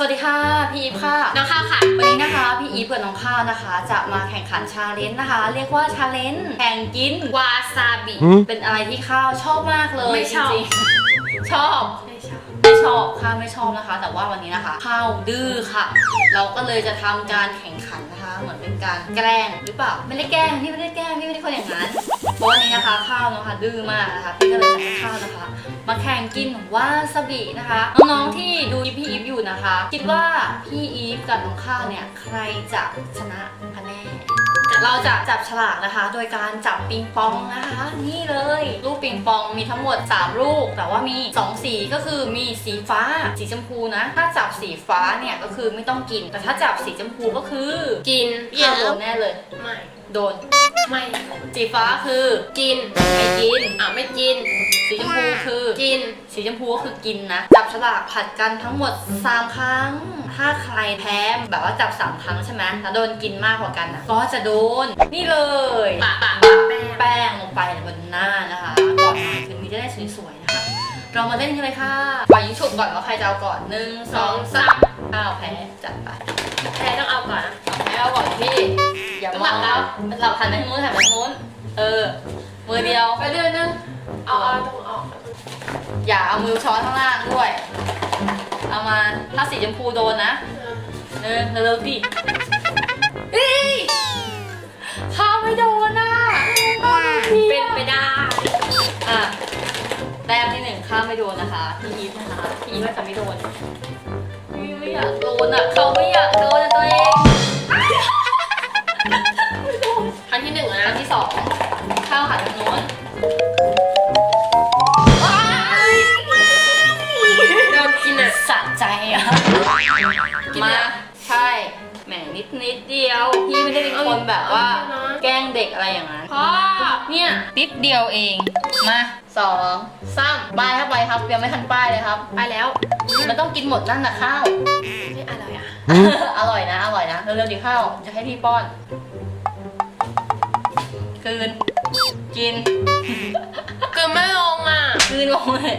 สวัสดีค่ะ พี่อีฟค่ะน้องข้าวค่ะ วันนี้นะคะ พี่อีฟกับน้องข้าวนะคะ จะมาแข่งขันชาเลนจ์นะคะ เรียกว่าชาเลนจ์แข่งกินวาซาบิ เป็นอะไรที่ข้าวชอบมากเลยไม่ชอบ จริงๆชอบ ไม่ชอบไม่ชอบข้าวไม่ชอบนะคะ แต่ว่าวันนี้นะคะข้าวดื้อค่ะ เราก็เลยจะทำการแข่งขันนะคะ เหมือนเป็นการแกล้งหรือเปล่าไม่ได้แกล้งพี่ไม่ได้แกล้งพี่ไม่ได้คนอย่างนั้นเพราะวันนี้นะคะข้าวนะคะดื้อมากนะคะพี่ก็เลยจะให้ข้าวนะคะ มาแข่งกินวาซาบินะคะน้องๆที่ดูพี่อีฟอยู่นะคะ คิดว่าพี่อีฟกับน้องข้าวเนี่ยใครจะชนะกันแน่ เราจะจับฉลากนะคะ โดยการจับปิงปองนะคะ นี่เลยลูกปิงปองมีทั้งหมด 3 ลูก แต่ว่ามี 2 สีก็คือมีสีฟ้าสีชมพูนะ ถ้าจับสีฟ้าเนี่ยก็คือไม่ต้องกิน แต่ถ้าจับสีชมพูก็คือ กินข้าวโดนแน่เลย ไม่ โดน ไม่สีฟ้าคือกิน ไม่กิน อะไม่กิน สีชมพูคือกิน สีชมพูก็คือกินนะ จับฉลากผัดกันทั้งหมด 3 ครั้ง ถ้าใครแพ้แบบว่าจับ 3 ครั้งใช่ไหมแล้วโดนกินมากกว่ากันนะก็จะโดน นี่เลยปะปะปะแป้งแป้งลงไปบนหน้านะคะก่อนมาคืนนี้จะได้สวยๆนะคะ เรามาเล่นกันเลยค่ะปล่อยยิงฉุบก่อนว่าใครจะเอาก่อนหนึ่งสองสามอ้าวแพ้จัดไปแพ้ต้องเอาก่อนนะ เอาแพ้เอาก่อนพี่อย่ามองหลัเราบหลับหันไปทางนู้นหันไปทางนู้น เออ มือเดียว ไปเรื่อยนึงเอาเอาตรงออกอย่าเอามือช้อนข้างล่างด้วย เอามาถ้าสีชมพูโดนนะเออเร็วๆดิเฮ้ยข้าวไม่โดนอะเป็นไปได้อะแต้มที่หนึ่งข้ามไม่โดนนะคะพี่อีฟนะคะพี่อีฟว่าจะไม่โดนพี่ไม่อยากโดนอะเขาไม่อยากโดนอะตัวเอง ครั้งที่หนึ่งอันะนที่สองข้าวหันทางโน้นโดนกินอะสะใจอะกินมาแล้วใช่แหมนิดนิดเดียว พี่ไม่ได้เป็นคนแบบว่าเอาเยอะนะแกล้งเด็กอะไรอย่างนั้นพ่อเนี่ยนิดเดียวเองมาสองสามป้ายเข้าไปครับยังไม่ทันป้ายเลยครับไปแล้ว มันต้องกินหมดนั่นนะข้าวไม่อร่อยอะอร่อยนะอร่อยนะเร็วๆดิข้าวจะให้พี่ป้อน กลืน กินเกินไม่ลงอะ กลืนลงเลย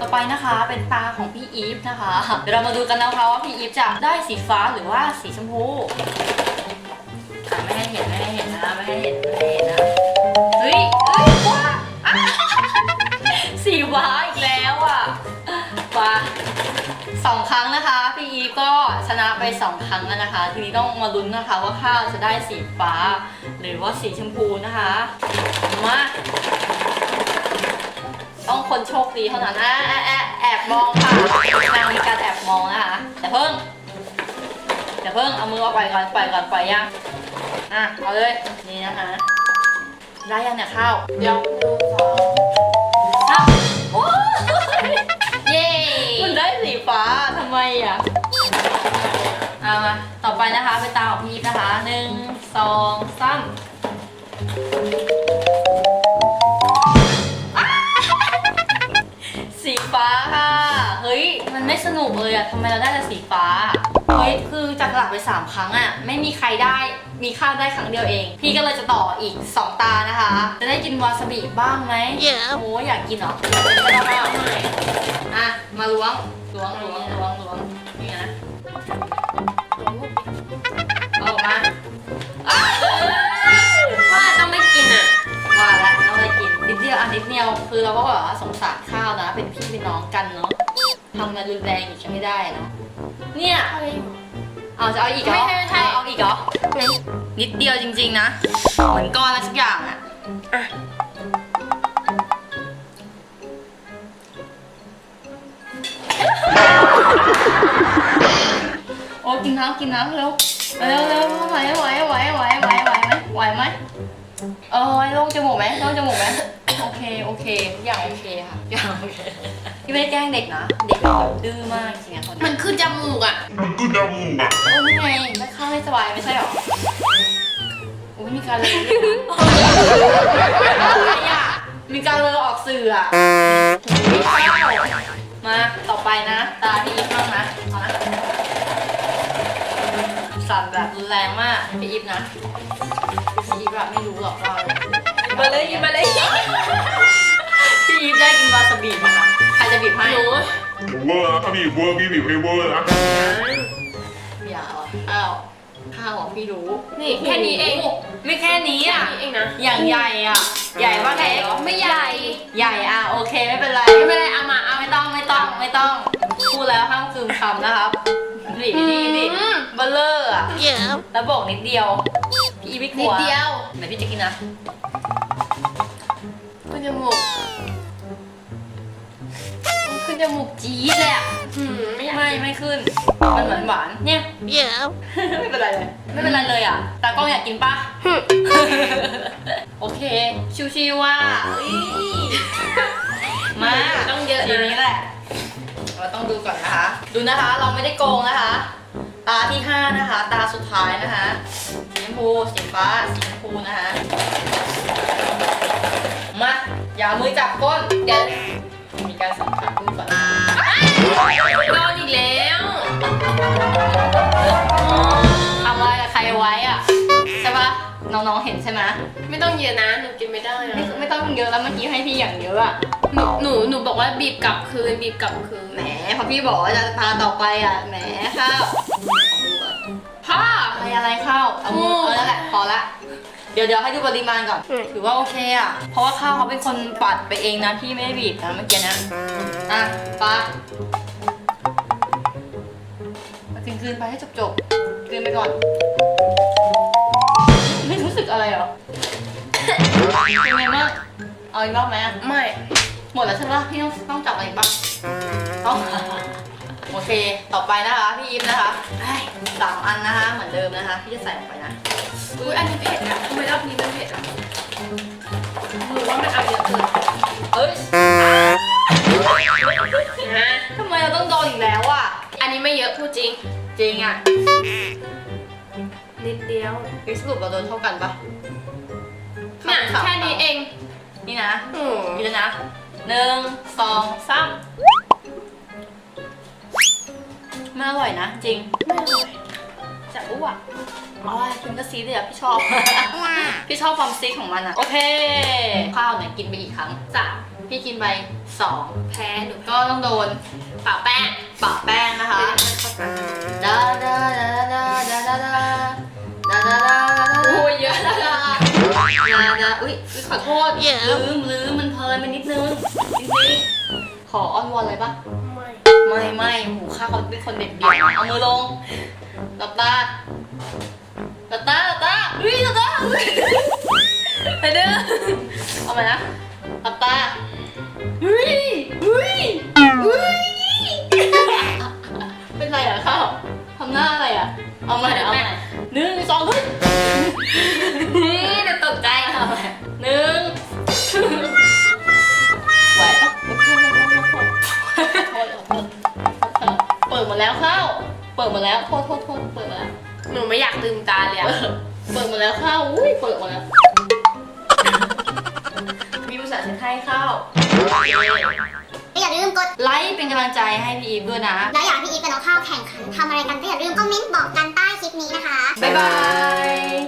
ต่อไปนะคะเป็นตาของพี่อีฟนะคะ เดี๋ยวเรามาดูกันนะคะว่าพี่อีฟจะได้สีฟ้าหรือว่าสีชมพูอะไม่ให้เห็นไม่ให้เห็นนะไม่ให้เห็นไม่ให้เห็นนะเฮ้ยเฮ้ยว้าอะสีฟ้าอีกแล้วอะว้าสองครั้งนะคะพี่อี ฟก็ชนะไปสองครั้งแล้วนะคะ ทีนี้ต้องมาลุ้นนะคะว่าข้าวจะได้สีฟ้า หรือว่าสีชมพูนะคะ มาต้องคนโชคดีเท่านั้นอะแอบแอบแอบมองค่ะนางมีการแอบมองนะคะแต่เพิ่งแต่เพิ่งเอามือเอาปล่อยก่อนปล่อยก่อนปล่อยยังอะเอาเลยนี่นะคะได้ยังเนี่ยข้าวเดี๋ยวดูสองครับโอ้ยเย้มันได้สีฟ้าทำไมอะ เอามาต่อไปนะคะเป็นตาของพี่อีฟนะคะหนึ่งสองสามอ้าสีฟ้าค่ะ เฮ้ย มันไม่สนุกเลยอะทำไมเราได้แต่สีฟ้า เฮ้ย คือจับสลักไปสามครั้งอะไม่มีใครได้ มีข้าวได้ครั้งเดียวเอง พี่ก็เลยจะต่ออีกสองตานะคะ จะได้กินวาซาบิบ้างไหมโอ้อยากกินเหรอไม่ต้องเอาอะ มาล้วงล้วงล้วงล้วงล้วงนี่นะ พี่เป็นน้องกันเนาะทำมารุนแรงอีกจะไม่ได้เนาะเนี่ยเอาจะเอาอีกเหรอไม่ใช่ไม่ใช่เอาเอาอีกเหรอนิดเดียวจริง ๆ นะเหมือนก้อนอะไรสักอย่างอะอะโอ้กินน้ำกินน้ำเร็วเร็วเร็วไหวไหวไหวไหวไหวไหวไหมไหวไหมเออไหวลงจมูกไหมลงจมูกไหมโอ เคโอเคทุกอย่างโอเคค่ะทุกอย่างโอเคพี่ไม่ได้แกล้งเด็กนะ เด็กแบบดื้อมากจริงๆอะคนมันคือจมูกอะ มันก็ดำอะ โอ้นี่ไงไม่เข้าไม่สบายไม่ใช่หรอโอ้ยมีการเลยอะไรอะมีการเลยออกสื่ออะไม่เข้ามาต่อไปนะ ตาพี่อีฟบ้างนะเอานะสั่นแบบรุนแรงมากพี่อีฟนะพี่อีฟแบบไม่รู้หรอกว่าอะไร มาเลยมาเลยพี่อีฟได้กินวาซาบิไหมคะใครจะบีบให้หนูเวอร์นะถ้าบีบเวอร์พี่บีบให้เวอร์นะอย่าเอาข้าวข้าวของพี่รู้นี่แค่นี้เอง ไม่แค่นี้แค่อะนี้เองนะอย่างใหญ่อะ ใหญ่ป่ะไหนไม่ใหญ่ ใหญ่อะโอเคไม่เป็นไรไม่เป็นไรเอามาเอาไม่ต้องไม่ต้องไม่ต้องพูดแล้วห้ามคืนคำนะครับนี่นี่นี่อืมเบลเลอร์อะแล้วบอกนิดเดียวพี่อีไม่กลันิวดเดียวไหนพี่จะกินนะ ขึ้นจมูกขึ้นจมูกจี๊ดเลยอะหืมไม่อยากไม่ไม่ขึ้น มันเหมือนหวานเนี่ยไม่เป็นไรเลย ไม่เป็นไรเลยอะ ตากล้องอยากกินปะโอเค ชิวๆว่าอุ๊ยมาต้องเยอะทีนะนี้แหละ เราต้องดูก่อนนะคะ ดูนะคะ เราไม่ได้โกงนะคะ ตาที่ห้านะคะ ตาสุดท้ายนะคะ สีชมพู สีฟ้า สีชมพูนะคะมา อย่าเอามือจับก้น เดี๋ยวมีการสัมผัสมือก่อนโดนอีกแล้วทำอะไรกับใครไว้อะใช่ปะน้องๆเห็นใช่ไหมไม่ต้องเยอะนะ หนูกินไม่ได้นะไม่ไม่ต้องเยอะแล้วเมื่อกี้ให้พี่อย่างเยอะอะหนูหนูหนูบอกว่าบีบกลับคืนบีบกลับคืนแหมพอพี่บอกว่าจะพาต่อไปอะแหมข้าวพ่ออะไรอะไรข้าวเอามือโอ้เอาแล้วแหละพอละเดี๋ยวเดี๋ยวให้ดูปริมาณก่อน อืม ถือว่าโอเคอะเพราะว่าข้าวเขาเป็นคนปัดไปเองนะพี่ไม่ได้บีบนะเมื่อกี้นะ อะปะมาคืนคืนไปให้จบจบๆคืนไปก่อน ไม่รู้สึกอะไรเหรอ เป็นไงบ้างเอาอีกรอบไหมอะไม่ หมดแล้วใช่ปะพี่ต้องต้องจับอะไรอีกปะต้อง โอเค ต่อไปนะคะ พี่ยิปนะคะเอ้ยสามอันนะคะ เหมือนเดิมนะคะ พี่จะใส่ลงไปนะ อุ้ยอันนี้เผ็ดอะทำไมรอบนี้มันเผ็ดอะหนูว่ามันเอาเยอะเกินเอ้ยนะทำไมเราต้องโดนอีกแล้วอะ อันนี้ไม่เยอะพูดจริง จริงอะ นิดเดียวพี่สรุปเราโดนเท่ากันปะเนี่ยแค่นี้เอง นี่นะโอ้นี่แล้วนะหนึ่งสองสามไม่อร่อยนะ จริง ไม่อร่อยจะ อ้วกอ๋อคุณก็ซีดเลยอะพี่ชอบ พี่ชอบความซีดของมันอะโอเค ข้าวเนี่ยกินไปกี่ครั้งสามพี่กินไปสองแพ้หนูก็ต้องโดนป่าแป้งปะแป้งนะคะดาดาดาดาดาดาดาดาดาดาโอ้ยเยอะดาดาดาดาอุ้ยอุ๊ยขอโทษลืมลืมมันเพลินไปนิดนึงจริงๆขออ้อนวอนอะไรปะไม่ ไม่ไม่หูข้าเขาเป็นคนเด็ดเดี่ยวเอามือลงหลับตาหลับตาหลับตาอุ้ยหลับตาไปเด้อเอามานะหลับตาเฮ้ยเฮ้ยเฮ้ยเป็นไรอะข้าวทำหน้าอะไรอะเอาใหม่เอาใหม่หนึ่งสองเฮ้ย แล้วข้าวเปิดหมดแล้วโทษโทษโทษเปิดหมดแล้วหนูไม่อยากลืมตาเลยอะเปิดหมดแล้วข้าวอุ้ยเปิดหมดแล้วมีภาษาเช็ดให้ข้าวอย่าลืมกดไลค์เป็นกำลังใจให้พี่อีฟด้วยนะ แล้วอยากให้พี่อีฟกับน้องข้าวแข่งขันทำอะไรกันก็อย่าลืมคอมเมนต์บอกกันใต้คลิปนี้นะคะ บ๊ายบาย